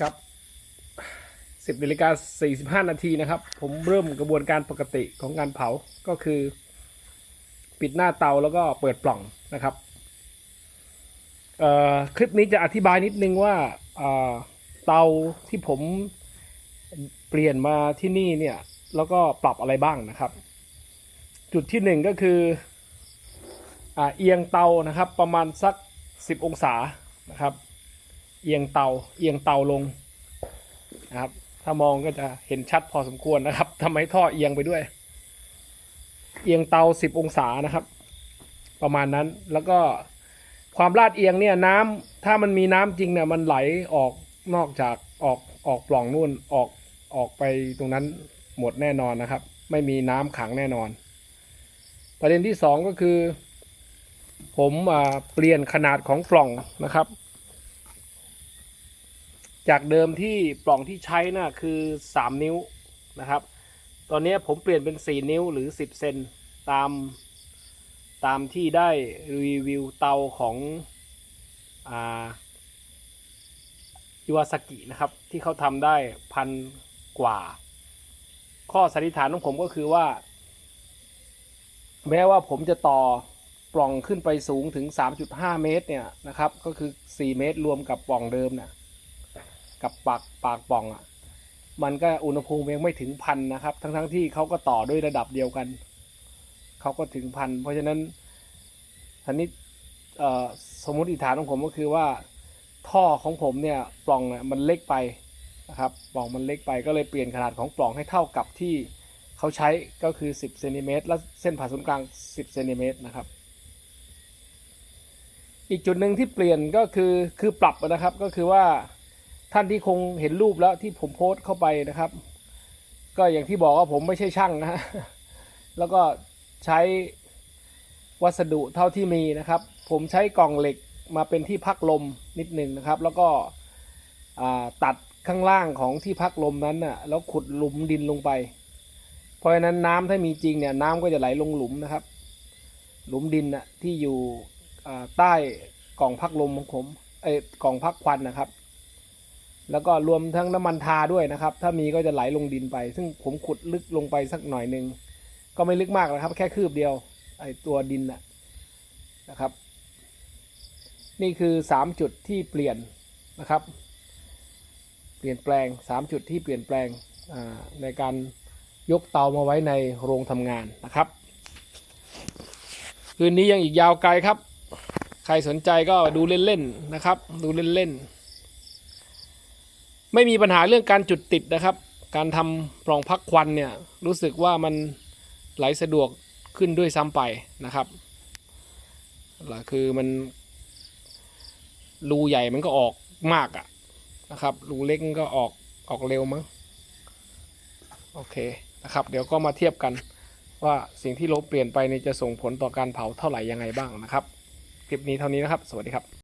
ครับ10นาฬิกา45นาทีนะครับ ผมเริ่มกระบวนการปกติของการเผาก็คือ ปิดหน้าเตาแล้วก็เปิดปล่องนะครับเอ่อคลิปนี้จะอธิบายนิดนึงว่าเตาที่ผมเปลี่ยนมาที่นี่เนี่ย แล้วก็ปรับอะไรบ้างนะครับ จุดที่หนึ่งก็คืออเอียงเตานะครับ ประมาณสัก 10 องศานะครับ เอียงเตาเอียงเตาลงนะครับ ถ้ามองก็จะเห็นชัดพอสมควรนะครับทำให้ท่อเอียงไปด้วย เอียงเตา 10 องศานะครับ ประมาณนั้นแล้วก็ความลาดเอียงเนี่ยน้ำถ้ามันมีน้ำจริงเนี่ยมันไหลออกนอกจากออกออกปล่องนู่นออกออกไปตรงนั้นหมดแน่นอนนะครับ ไม่มีน้ำขังแน่นอน ประเด็นที่สองก็คือ ผมเปลี่ยนขนาดของปล่องนะครับ จากเดิมที่ปล่องที่ใช้น่ะคือ 3 นิ้วนะครับ ตอนนี้ผมเปลี่ยนเป็น 4 นิ้วหรือ 10 เซนตามตามที่ได้รีวิวเตาของอ่าิวาซากินะครับ ที่เขาทำได้พันกว่า ข้อสันนิษฐานของผมก็คือว่า แม้ว่าผมจะต่อปล่องขึ้นไปสูงถึง 3.5 เมตรเนี่ยนะครับ ก็คือ 4 เมตรรวมกับปล่องเดิมเนี่ย กับปากปากปล่องอะ มันก็อุณหภูมิยังไม่ถึงพันนะครับ ทั้งทั้งๆที่เขาก็ต่อด้วยระดับเดียวกัน เขาก็ถึงพัน เพราะฉะนั้นอันนี้สมมติฐานของผมก็คือว่าท่อของผมเนี่ยปล่องเนี่ยมันเล็กไปนะครับปล่องมันเล็กไปก็เลยเปลี่ยนขนาดของปล่องให้เท่ากับที่เขาใช้ก็คือ 10เซนติเมตรและเส้นผ่าศูนย์กลาง 10เซนติเมตรนะครับ อีกจุดหนึ่งที่เปลี่ยนก็คือคือปรับนะครับก็คือว่า ท่านที่คงเห็นรูปแล้วที่ผมโพสต์เข้าไปนะครับ ก็อย่างที่บอกว่าผมไม่ใช่ช่างนะแล้วก็ใช้วัสดุเท่าที่มีนะครับ ผมใช้กล่องเหล็กมาเป็นที่พักลมนิดหนึ่งนะครับ แล้วก็ตัดข้างล่างของที่พักลมนั้นน่ะแล้วขุดหลุมดินลงไป เพราะฉะนั้นน้ำถ้ามีจริงเนี่ยน้ำก็จะไหลลงหลุมนะครับ หลุมดินน่ะที่อยู่ใต้กล่องพักลมของผมเอ้กล่องพักควันนะครับ แล้วก็รวมทั้งน้ำมันทาด้วยนะครับ ถ้ามีก็จะไหลลงดินไป ซึ่งผมขุดลึกลงไปสักหน่อยหนึ่งก็ไม่ลึกมากนะครับ แค่คืบเดียวไอตัวดินนะนะครับ นี่คือสามจุดที่เปลี่ยนนะครับ เปลี่ยนแปลงสามจุดที่เปลี่ยนแปลงในการยกเตามาไว้ในโรงทำงานนะครับ คืนนี้ยังอีกยาวไกลครับ ใครสนใจก็ดูเล่นๆนะครับ ดูเล่นๆ ไม่มีปัญหาเรื่องการจุดติดนะครับ การทำปล่องพักควันเนี่ยรู้สึกว่ามันไหลสะดวกขึ้นด้วยซ้ำไปนะครับหลักคือมันรูใหญ่มันก็ออกมากอะนะครับรูเล็กก็ออกออกเร็วมั้งโอเคนะครับ เดี๋ยวก็มาเทียบกันว่าสิ่งที่เราเปลี่ยนไปนี่จะส่งผลต่อการเผาเท่าไหร่ยังไงบ้างนะครับ คลิปนี้เท่านี้นะครับ สวัสดีครับ